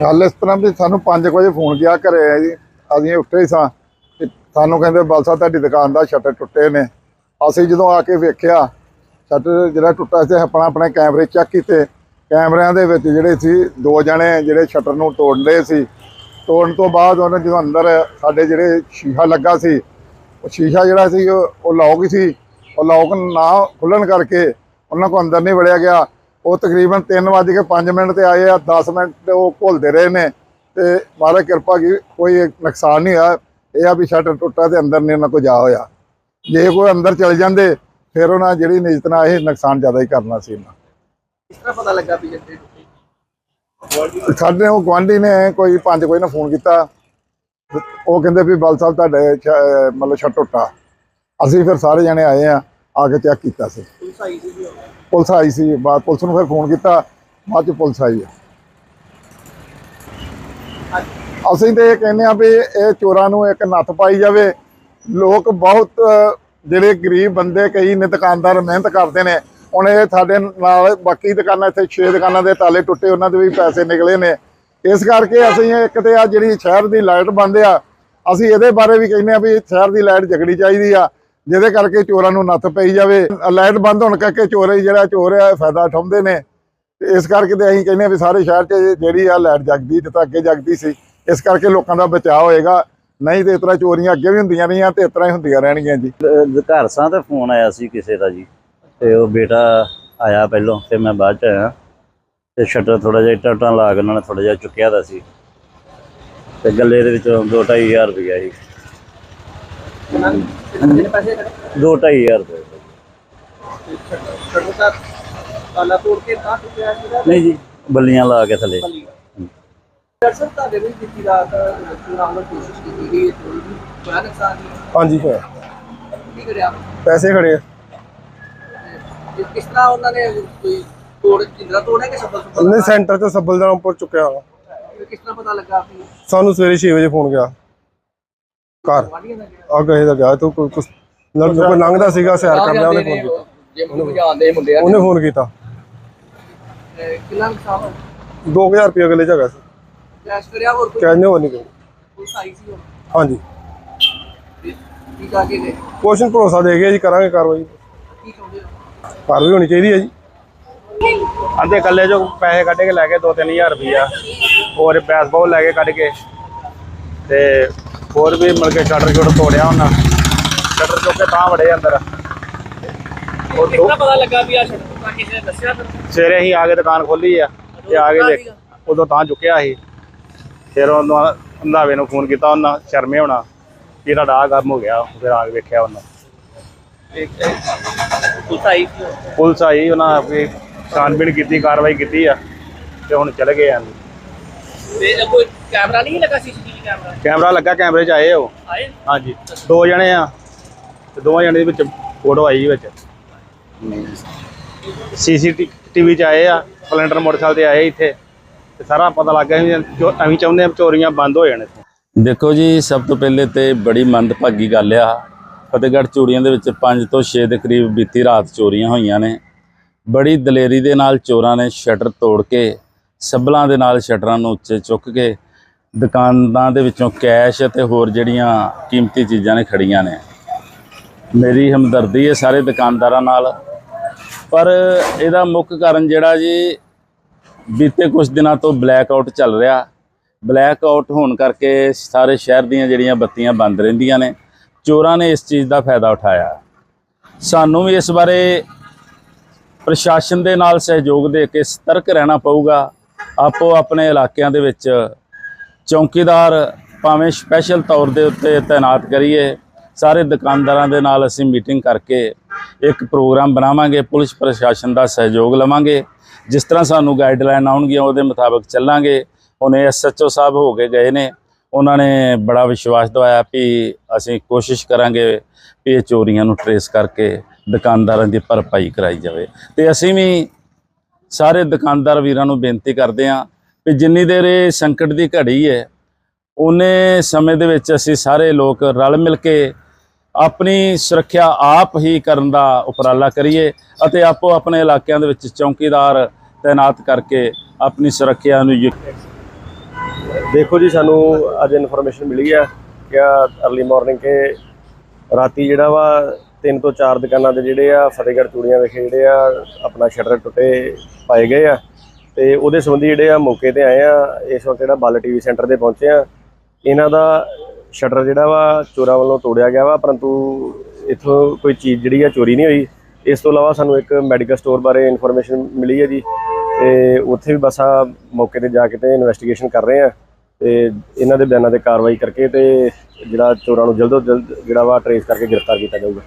ਗੱਲ ਇਸ ਤਰ੍ਹਾਂ ਵੀ ਸਾਨੂੰ 5 ਵਜੇ ਫੋਨ ਗਿਆ ਘਰੇ ਆ ਜੀ। ਅਸੀਂ ਉੱਠੇ ਸਾਂ। ਤੇ ਸਾਨੂੰ ਕਹਿੰਦੇ ਬਲਸਾ ਤੁਹਾਡੀ ਦੁਕਾਨ ਦਾ ਸ਼ਟਰ ਟੁੱਟੇ ਨੇ। ਅਸੀਂ ਜਦੋਂ ਆ ਕੇ ਵੇਖਿਆ, ਸ਼ਟਰ ਜਿਹੜਾ ਟੁੱਟਾ ਸੀ ਆਪਣਾ ਆਪਣੇ ਕੈਮਰੇ ਚੈੱਕ ਕੀਤੇ। ਕੈਮਰਿਆਂ ਦੇ ਵਿੱਚ ਜਿਹੜੇ ਸੀ, ਦੋ ਜਣੇ ਜਿਹੜੇ ਸ਼ਟਰ ਨੂੰ ਤੋੜ ਰਹੇ ਸੀ। ਤੋੜਨ ਤੋਂ ਬਾਅਦ ਉਹਨਾਂ ਜਦੋਂ ਅੰਦਰ ਸਾਡੇ ਜਿਹੜੇ ਸ਼ੀਸ਼ਾ ਲੱਗਾ ਸੀ, ਉਹ ਸ਼ੀਸ਼ਾ ਜਿਹੜਾ ਸੀ, ਉਹ ਉਹ ਲੌਕ ਸੀ। ਉਹ ਲੌਕ ਨਾ ਖੁੱਲਣ ਕਰਕੇ ਉਹਨਾਂ ਕੋ ਅੰਦਰ ਨਹੀਂ ਵੜਿਆ ਗਿਆ। ਉਹ ਤਕਰੀਬਨ 3:05 ਮਿੰਟ ਤੇ ਆਏ ਆ 10 ਮਿੰਟ ਉਹ ਘੁਲਦੇ ਰਹੇ ਨੇ। ਤੇ ਮਹਾਰਾਜ ਕਿਰਪਾ ਕੀ ਕੋਈ ਨੁਕਸਾਨ ਨਹੀਂ ਹੋਇਆ। ਇਹ ਆ ਵੀ ਸ਼ਟਰ ਟੁੱਟਾ ਤੇ ਅੰਦਰ ਨਹੀਂ ਉਹਨਾਂ ਕੋ ਜਾ ਹੋਇਆ। ਜੇ ਕੋਈ ਅੰਦਰ ਚਲੇ ਜਾਂਦੇ ਫਿਰ ਉਹਨਾਂ ਜਿਹੜੀ ਨਿਜਤ ਨਾਲ ਇਹ ਨੁਕਸਾਨ ਜ਼ਿਆਦਾ ਹੀ ਕਰਨਾ ਸੀ ਇਹਨਾਂ। ਕਿਸ ਤਰ੍ਹਾਂ ਪਤਾ ਲੱਗਾ ਵੀ ਜੱਟੇ ਸਾਡੇ ਉਹ ਗੁਆਂਢੀ ਨੇ ਕੋਈ ਪੰਜ ਕੋਈ ਨੇ ਫੋਨ ਕੀਤਾ। ਉਹ ਕਹਿੰਦੇ ਵੀ ਬਲ ਸਾਹਿਬ ਤੁਹਾਡੇ ਮਤਲਬ ਛੱਟ ਟੁੱਟਾ। ਅਸੀਂ ਫਿਰ ਸਾਰੇ ਜਣੇ ਆਏ ਆ। ਆ ਕੇ ਚੈੱਕ ਕੀਤਾ ਸੀ। ਪੁਲਿਸ ਆਈ ਸੀ ਵੀ ਉਹ। ਪੁਲਿਸ ਆਈ ਸੀ ਬਾਅਦ ਪੁਲਿਸ ਨੂੰ ਫਿਰ ਫੋਨ ਕੀਤਾ ਬਾਅਦ ਚ ਪੁਲਿਸ ਆਈ। ਆ ਅਸੀਂ ਤੇ ਇਹ ਕਹਿੰਦੇ ਆ ਵੀ ਇਹ ਚੋਰਾਂ ਨੂੰ ਇੱਕ ਨੱਥ ਪਾਈ ਜਾਵੇ। ਲੋਕ ਬਹੁਤ ਜਿਹੜੇ ਗਰੀਬ ਬੰਦੇ ਕਈ ਨੇ ਦੁਕਾਨਦਾਰ ਮਿਹਨਤ ਕਰਦੇ ਨੇ। ਹੁਣ ਇਹ ਸਾਡੇ ਨਾਲ ਬਾਕੀ ਦੁਕਾਨਾਂ ਇੱਥੇ 6 ਦੁਕਾਨਾਂ ਦੇ ਤਾਲੇ ਟੁੱਟੇ ਉਹਨਾਂ ਦੇ ਵੀ ਪੈਸੇ ਨਿਕਲੇ ਨੇ। ਇਸ ਕਰਕੇ ਅਸੀਂ ਇੱਕ ਤੇ ਆ ਜਿਹੜੀ ਸ਼ਹਿਰ ਦੀ ਲਾਈਟ ਬੰਦ ਆ ਅਸੀਂ ਇਹਦੇ ਬਾਰੇ ਵੀ ਕਹਿੰਦੇ ਆ ਵੀ ਸ਼ਹਿਰ ਦੀ ਲਾਈਟ ਜਗਣੀ ਚਾਹੀਦੀ ਆ। ਜਿਹਦੇ ਕਰਕੇ ਚੋਰਾਂ ਨੂੰ ਨੱਥ ਪਈ ਜਾਵੇ। ਲਾਈਟ ਬੰਦ ਹੋਣ ਕਰਕੇ ਚੋਰ ਜਿਹੜਾ ਚੋਰ ਆ ਫਾਇਦਾ ਉਠਾਉਂਦੇ ਨੇ। ਇਸ ਕਰਕੇ ਤੇ ਅਸੀਂ ਕਹਿੰਦੇ ਵੀ ਸਾਰੇ ਸ਼ਹਿਰ 'ਚ ਜਿਹੜੀ ਆ ਲਾਈਟ ਜਗਦੀ ਜਿੱਦਾਂ ਅੱਗੇ ਜਗਦੀ ਸੀ, ਇਸ ਕਰਕੇ ਲੋਕਾਂ ਦਾ ਬਚਾਅ ਹੋਏਗਾ। ਨਹੀਂ ਤੇ ਇਸ ਤਰ੍ਹਾਂ ਚੋਰੀਆਂ ਅੱਗੇ ਵੀ ਹੁੰਦੀਆਂ ਰਹੀਆਂ ਤੇ ਇਸ ਤਰ੍ਹਾਂ ਹੀ ਹੁੰਦੀਆਂ ਰਹਿਣਗੀਆਂ ਜੀ। ਘਰ ਸਾਂ ਤੇ ਫੋਨ ਆਇਆ ਸੀ ਕਿਸੇ ਦਾ ਜੀ, ਤੇ ਉਹ ਬੇਟਾ ਆਇਆ ਪਹਿਲੋਂ, ਤੇ ਮੈਂ ਬਾਅਦ ਚ ਆਇਆ। ਤੇ ਸ਼ਟਰ ਥੋੜਾ ਜਿਹਾ ਇੱਟਾਂ ਲਾ ਕੇ ਉਹਨਾਂ ਨੇ ਥੋੜਾ ਜਿਹਾ ਚੁੱਕਿਆ ਦਾ ਸੀ। ਤੇ ਗੱਲੇ ਦੇ ਵਿੱਚੋਂ 2-2500 ਰੁਪਇਆ ਸੀ। ਉਹਨਾਂ ਨੇ ਜਿਹਨੇ ਪੈਸੇ ਖੜੇ 2-2500 ਰੁਪਏ। ਛੱਡੋ ਤਾਂ ਤਾਲਾ ਤੋੜ ਕੇ ਤਾਂ ਟੁੱਟਿਆ ਸੀਗਾ ਨਹੀਂ ਜੀ ਬੱਲੀਆਂ ਲਾ ਕੇ ਥੱਲੇ। ਬੱਲੀ ਡਾਕਟਰ ਸਾਹਿਬ ਤੁਹਾਡੇ ਵੀ ਕੀਤੀ ਰਾਤ ਚੁਰਾਉਣ ਦੀ ਕੋਸ਼ਿਸ਼ ਕੀਤੀ ਗਈ ਚੋਰੀ ਦੀ ਬੜਾ ਨੁਕਸਾਨ ਨਹੀਂ ਹਾਂਜੀ ਹੋਇਆ ਕੀ ਕਰਿਆ ਪੈਸੇ ਖੜੇ ਆ। ਤੇ ਕਿਸ ਤਰ੍ਹਾਂ ਉਹਨਾਂ ਨੇ ਕੋਈ ਤੋੜ ਜਿੰਦਰਾ ਤੋੜਿਆ ਕਿ ਸੱਬਲ ਸੁੱਬਲ ਉਹਨੇ ਸੈਂਟਰ ਤੋਂ ਸੱਬਲ ਦਾ ਉੱਪਰ ਚੁੱਕਿਆ। ਵਾ। ਕਿਸ ਤਰ੍ਹਾਂ ਪਤਾ ਲੱਗਾ ਸਾਨੂੰ ਸਵੇਰੇ 6 ਵਜੇ ਫੋਨ ਗਿਆ। ਘਰ। ਆ ਗਏ ਦਾ ਗਿਆ ਤੂੰ ਕੋਈ ਕੁਛ ਲੜਕਾ ਕੋਈ ਲੰਘਦਾ ਸੀਗਾ ਸੈਰ ਕਰ ਰਿਹਾ ਉਹਨੇ ਫੋਨ ਕੀਤਾ। ਜਿਮ ਨੂੰ ਜਾਂਦੇ ਮੁੰਡੇ ਆ। ਉਹਨੇ ਫੋਨ ਕੀਤਾ। ਕਿੰਨਾ ਨੁਕਸਾਨ ਹੋਇਆ? 2000 ਰੁਪਏ ਅਗਲੇ ਸੀ। ਕੈਸ਼ ਕਰਿਆ ਹੋਰ ਕੋਈ? ਕਹਿੰਦੇ ਹੋ ਨਹੀਂ ਗਏ ਪੁਲਿਸ ਆਈ ਸੀ ਹੋਰ ਹਾਂਜੀ। ਕੀ ਕਾ ਕੇ ਗਏ ਕੁਐਸਚਨ ਭਰੋਸਾ ਦੇ ਗਿਆ ਜੀ ਕਰਾਂਗੇ ਕਾਰਵਾਈ। ਕੀ ਚਾਹੁੰਦੇ ਹੋ? ਕਾਰਵਾਈ ਹੋਣੀ ਚਾਹੀਦੀ ਹੈ ਜੀ। ਆਂਦੇ ਇਕੱਲੇ ਜੋ ਪੈਸੇ ਕੱਢ ਕੇ ਲੈ ਗਏ 2-3000 ਰੁਪਈਆ ਹੋਰ ਬੈਸਬਾਲ ਲੈ ਕੇ ਕੱਢ ਕੇ। ਤੇ ਹੋਰ ਵੀ ਮਿਲ ਕੇ ਸ਼ਟਰ ਸ਼ੁਟਰ ਤੋੜਿਆ ਉਹਨਾਂ। ਸ਼ਟਰ ਚੁੱਕ ਕੇ ਤਾਂ ਵੜੇ ਅੰਦਰ। ਦੋ- ਕਿੰਨਾ ਪਤਾ ਲੱਗਾ ਵੀ ਆ ਛੱਡ ਤਾਂ ਕਿਸੇ ਨੇ ਦੱਸਿਆ ਫਿਰ ਸਵੇਰੇ ਅਸੀਂ ਆ ਕੇ ਦੁਕਾਨ ਖੋਲੀ ਆ ਤੇ ਆ ਕੇ ਦੇਖ ਉਦੋਂ ਤਾਂ ਚੁੱਕਿਆ ਸੀ। ਫਿਰ ਉਹਨੂੰ ਅੰਧਾਵੇ ਨੂੰ ਫੋਨ ਕੀਤਾ ਉਹਨਾਂ ਸ਼ਰਮੇ ਹੋਣਾ ਕਿ ਤੁਹਾਡਾ ਆਹ ਕੰਮ ਹੋ ਗਿਆ ਫਿਰ ਆ ਕੇ ਵੇਖਿਆ ਉਹਨਾਂ। ਪੁਲਿਸ ਆਈ? ਸੀ ਹੋਰ। ਪੁਲਿਸ ਆਈ ਉਹਨਾਂ ਆਪਣੀ ਛਾਣਬੀਣ ਕੀਤੀ ਕਾਰਵਾਈ ਕੀਤੀ ਆ ਤੇ ਹੁਣ ਚਲੇ ਗਏ ਆਂ। ਤੇ ਇਹ ਕੋਈ ਕੈਮਰਾ ਨਹੀਂ ਲੱਗਾ ਸੀਸੀਟੀਵੀ ਕੈਮਰਾ? ਕੈਮਰਾ ਲੱਗਾ ਕੈਮਰੇ 'ਚ ਆਏ ਉਹ। ਆਏ? ਹਾਂਜੀ। ਦੋ ਜਣੇ ਆ। ਤੇ ਦੋਵਾਂ ਜਣੇ ਦੇ ਵਿੱਚ ਫੋਟੋ ਆਈ ਵਿੱਚ। ਸੀਸੀਟੀਵੀ 'ਚ ਆਏ ਆ ਸਪਲੈਂਡਰ ਮੋਟਰਸਾਈਕਲ ਤੇ ਆਏ ਇੱਥੇ। ਤੇ ਸਾਰਾ ਪਤਾ ਲੱਗ ਗਿਆ ਚੋ- ਅਸੀਂ ਚਾਹੁੰਦੇ ਆ ਚੋਰੀਆਂ ਬੰਦ ਹੋ ਜਾਣ ਇੱਥੋਂ। ਦੇਖੋ ਜੀ ਸਭ ਤੋਂ ਪਹਿਲੇ ਤੇ ਬੜੀ ਮੰਦਭਾਗੀ ਗੱਲ ਆ। ਫਤਿਹਗੜ੍ਹ ਚੂੜੀਆਂ ਦੇ ਵਿੱਚ 5 ਤੋਂ 6 ਦੇ ਕਰੀਬ ਬੀਤੀ ਰਾਤ ਚੋਰੀਆਂ ਹੋਈਆਂ ਨੇ। ਬੜੀ ਦਲੇਰੀ ਦੇ ਨਾਲ ਚੋਰਾਂ ਨੇ ਸ਼ਟਰ ਤੋੜ ਕੇ ਸੱਬਲਾਂ ਦੇ ਨਾਲ ਸ਼ਟਰਾਂ ਨੂੰ ਉੱਚੇ ਚੁੱਕ ਕੇ ਦੁਕਾਨਾਂ ਦੇ ਵਿੱਚੋਂ ਕੈਸ਼ ਅਤੇ ਹੋਰ ਜਿਹੜੀਆਂ ਕੀਮਤੀ ਚੀਜ਼ਾਂ ਨੇ ਖੜੀਆਂ ਨੇ। ਮੇਰੀ ਹਮਦਰਦੀ ਹੈ ਸਾਰੇ ਦੁਕਾਨਦਾਰਾਂ ਨਾਲ। ਪਰ ਇਹਦਾ ਮੁੱਖ ਕਾਰਨ ਜਿਹੜਾ ਜੀ, ਬੀਤੇ ਕੁਝ ਦਿਨਾਂ ਤੋਂ ਬਲੈਕ ਆਊਟ ਚੱਲ ਰਿਹਾ। ਬਲੈਕ ਆਊਟ ਹੋਣ ਕਰਕੇ ਸਾਰੇ ਸ਼ਹਿਰ ਦੀਆਂ ਜਿਹੜੀਆਂ ਬੱਤੀਆਂ ਬੰਦ ਰਹਿੰਦੀਆਂ ਨੇ, ਚੋਰਾਂ ਨੇ ਇਸ ਚੀਜ਼ ਦਾ ਫਾਇਦਾ ਉਠਾਇਆ। ਸਾਨੂੰ ਵੀ ਇਸ ਬਾਰੇ ਪ੍ਰਸ਼ਾਸਨ ਦੇ ਨਾਲ ਸਹਿਯੋਗ ਦੇ ਕੇ ਸਤਰਕ ਰਹਿਣਾ ਪਊਗਾ। ਆਪੋ ਆਪਣੇ ਇਲਾਕਿਆਂ ਦੇ ਵਿੱਚ ਚੌਕੀਦਾਰ ਭਾਵੇਂ ਸਪੈਸ਼ਲ ਤੌਰ ਦੇ ਉੱਤੇ ਤਾਇਨਾਤ ਕਰੀਏ, ਸਾਰੇ ਦੁਕਾਨਦਾਰਾਂ ਦੇ ਨਾਲ ਅਸੀਂ ਮੀਟਿੰਗ ਕਰਕੇ ਇੱਕ ਪ੍ਰੋਗਰਾਮ ਬਣਾਵਾਂਗੇ, ਪੁਲਿਸ ਪ੍ਰਸ਼ਾਸਨ ਦਾ ਸਹਿਯੋਗ ਲਵਾਂਗੇ। ਜਿਸ ਤਰ੍ਹਾਂ ਸਾਨੂੰ ਗਾਈਡਲਾਈਨ ਆਉਣਗੀਆਂ, ਉਹਦੇ ਮੁਤਾਬਕ ਚੱਲਾਂਗੇ। ਉਹਨੇ ਐਸਐਚਓ ਸਾਹਿਬ ਹੋ ਕੇ ਗਏ ਨੇ, ਉਹਨਾਂ ਨੇ ਬੜਾ ਵਿਸ਼ਵਾਸ ਦਵਾਇਆ ਵੀ ਅਸੀਂ ਕੋਸ਼ਿਸ਼ ਕਰਾਂਗੇ ਵੀ ਇਹ ਚੋਰੀਆਂ ਨੂੰ ਟਰੇਸ ਕਰਕੇ ਦੁਕਾਨਦਾਰਾਂ ਦੀ ਭਰਪਾਈ ਕਰਾਈ ਜਾਵੇ। ਤੇ ਅਸੀਂ ਵੀ ਸਾਰੇ ਦੁਕਾਨਦਾਰ ਵੀਰਾਂ ਨੂੰ ਬੇਨਤੀ ਕਰਦੇ ਹਾਂ ਵੀ ਜਿੰਨੀ ਦੇਰ ਇਹ ਸੰਕਟ ਦੀ ਘੜੀ ਹੈ, ਉਹਨੇ ਸਮੇਂ ਦੇ ਵਿੱਚ ਅਸੀਂ ਸਾਰੇ ਲੋਕ ਰਲ ਮਿਲ ਕੇ ਆਪਣੀ ਸੁਰੱਖਿਆ ਆਪ ਹੀ ਕਰਨ ਦਾ ਉਪਰਾਲਾ ਕਰੀਏ ਅਤੇ ਆਪੋ ਆਪਣੇ ਇਲਾਕਿਆਂ ਦੇ ਵਿੱਚ ਚੌਕੀਦਾਰ ਤਾਇਨਾਤ ਕਰਕੇ ਆਪਣੀ ਸੁਰੱਖਿਆ ਨੂੰ ਯਕੀ- ਦੇਖੋ ਜੀ, ਸਾਨੂੰ ਅੱਜ ਇਨਫੋਰਮੇਸ਼ਨ ਮਿਲੀ ਆ ਕਿ ਅਰਲੀ ਮਾਰਨਿੰਗ ਕੇ ਰਾਤੀ ਜਿਹੜਾ ਵਾ ਤਿੰਨ ਤੋਂ ਚਾਰ ਦੁਕਾਨਾਂ ਦੇ ਜਿਹੜੇ ਆ, ਫਤਿਹਗੜ੍ਹ ਚੂੜੀਆਂ ਵਿਖੇ ਜਿਹੜੇ ਆ, ਆਪਣਾ ਸ਼ਟਰ ਟੁੱਟੇ ਪਾਏ ਗਏ ਆ। ਤੇ ਉਹਦੇ ਸੰਬੰਧੀ ਜਿਹੜੇ ਆ, ਮੌਕੇ ਤੇ ਆਏ ਆ। ਇਸ ਵਕਤ ਜਿਹੜਾ ਬੱਲ ਟੀਵੀ ਸੈਂਟਰ ਤੇ ਪਹੁੰਚੇ ਆ। ਇਹਨਾਂ ਦਾ ਸ਼ਟਰ ਜਿਹੜਾ ਵਾ, ਚੋਰਾਂ ਵੱਲੋਂ ਤੋੜਿਆ ਗਿਆ ਵਾ, ਪਰੰਤੂ ਇਥੋਂ ਕੋਈ ਚੀਜ਼ ਜਿਹੜੀ ਆ, ਚੋਰੀ ਨਹੀਂ ਹੋਈ। ਇਸ ਤੋਂ ਇਲਾਵਾ ਸਾਨੂੰ ਇੱਕ ਮੈਡੀਕਲ ਸਟੋਰ ਬਾਰੇ ਇਨਫੋਰਮੇਸ਼ਨ ਮਿਲੀ ਹੈ ਜੀ। ਤੇ ਉੱਥੇ ਵੀ ਬਸ ਆ ਮੌਕੇ ਤੇ ਜਾ ਕੇ ਤੇ ਇਨਵੈਸਟੀਗੇਸ਼ਨ ਕਰ ਰਹੇ ਆ। ਤੇ ਇਹਨਾਂ ਦੇ ਬਿਆਨਾਂ ਤੇ ਕਾਰਵਾਈ ਕਰਕੇ ਤੇ ਜਿਹੜਾ ਚੋਰਾਂ ਨੂੰ ਜਲਦ ਤੋਂ ਜਲਦ ਜਿਹੜਾ ਵਾ, ਟਰੇਸ ਕਰਕੇ ਗ੍ਰਿਫਤਾਰ ਕੀਤਾ ਜਾਊਗਾ।